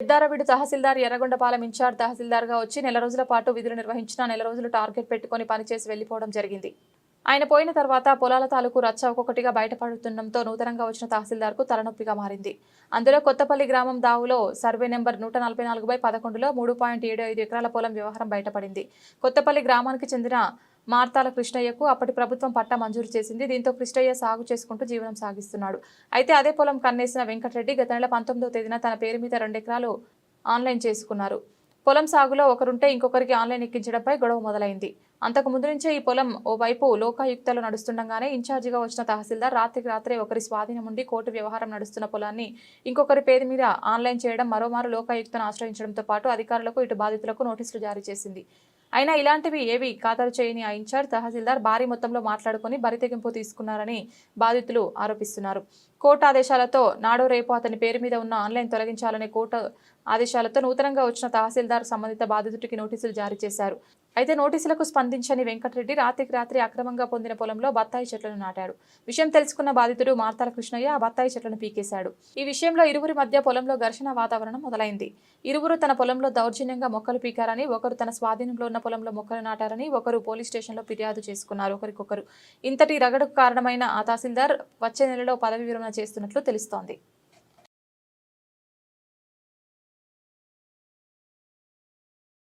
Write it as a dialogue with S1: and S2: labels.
S1: పెద్దారవీడు తహసీల్దార్ ఎర్రగొండపాలెం ఇన్ఛార్జ్ తహసీల్దార్గా వచ్చి నెల రోజుల పాటు విధులు నిర్వహించిన నెల రోజులు టార్గెట్ పెట్టుకుని పనిచేసి వెళ్ళిపోవడం జరిగింది. ఆయన పోయిన తర్వాత పొలాల తాలూకు రచ్చ ఒక్కొక్కటిగా బయటపడుతుండటంతో నూతనంగా వచ్చిన తహసీల్దార్కు తలనొప్పిగా మారింది. అందులో కొత్తపల్లి గ్రామం దావులో సర్వే నెంబర్ నూట నలభై నాలుగు బై పదకొండులో మూడు పాయింట్ ఏడు ఐదు ఎకరాల పొలం వ్యవహారం బయటపడింది. కొత్తపల్లి గ్రామానికి చెందిన మార్తాల కృష్ణయ్యకు అప్పటి ప్రభుత్వం పట్టా మంజూరు చేసింది. దీంతో కృష్ణయ్య సాగు చేసుకుంటూ జీవనం సాగిస్తున్నాడు. అయితే అదే పొలం కన్నేసిన వెంకటరెడ్డి గత నెల పంతొమ్మిదో తేదీన తన పేరు మీద రెండెకరాలు ఆన్లైన్ చేసుకున్నారు. పొలం సాగులో ఒకరుంటే ఇంకొకరికి ఆన్లైన్ ఎక్కించడంపై గొడవ మొదలైంది. అంతకు ముందు నుంచే ఈ పొలం ఓవైపు లోకాయుక్తలు నడుస్తుండగానే ఇన్ఛార్జిగా వచ్చిన తహసీల్దార్ రాత్రికి రాత్రే ఒకరి స్వాధీనం ఉండి కోర్టు వ్యవహారం నడుస్తున్న పొలాన్ని ఇంకొకరి పేరు మీద ఆన్లైన్ చేయడం మరోమారు లోకాయుక్తను ఆశ్రయించడంతో పాటు అధికారులకు ఇటు బాధితులకు నోటీసులు జారీ చేసింది. అయినా ఇలాంటివి ఏవి ఖాతరు చేయని ఆ ఇన్ఛార్జ్ తహసీల్దార్ భారీ మొత్తంలో మాట్లాడుకుని బరితెగింపు తీసుకున్నారని బాధితులు ఆరోపిస్తున్నారు. కోర్టు ఆదేశాలతో నాడు రేపు అతని పేరు మీద ఉన్న ఆన్లైన్ తొలగించాలనే కోర్టు ఆదేశాలతో నూతనంగా వచ్చిన తహసీల్దార్ సంబంధిత బాధితుడికి నోటీసులు జారీ చేశారు. అయితే నోటీసులకు స్పందించని వెంకటరెడ్డి రాత్రికి రాత్రి అక్రమంగా పొందిన పొలంలో బత్తాయి చెట్లను నాటాడు. విషయం తెలుసుకున్న బాధితుడు మార్తాల కృష్ణయ్య ఆ బత్తాయి చెట్లను పీకేశాడు. ఈ విషయంలో ఇరువురి మధ్య పొలంలో ఘర్షణ వాతావరణం మొదలైంది. ఇరువురు తన పొలంలో దౌర్జన్యంగా మొక్కలు పీకారని ఒకరు తన స్వాధీనంలో ఉన్న పొలంలో మొక్కలు నాటారని ఒకరు పోలీస్ స్టేషన్లో ఫిర్యాదు చేసుకున్నారు ఒకరికొకరు. ఇంతటి రగడకు కారణమైన ఆ తహసీల్దార్ వచ్చే నెలలో పదవి విరమణ చేస్తున్నట్లు తెలుస్తోంది.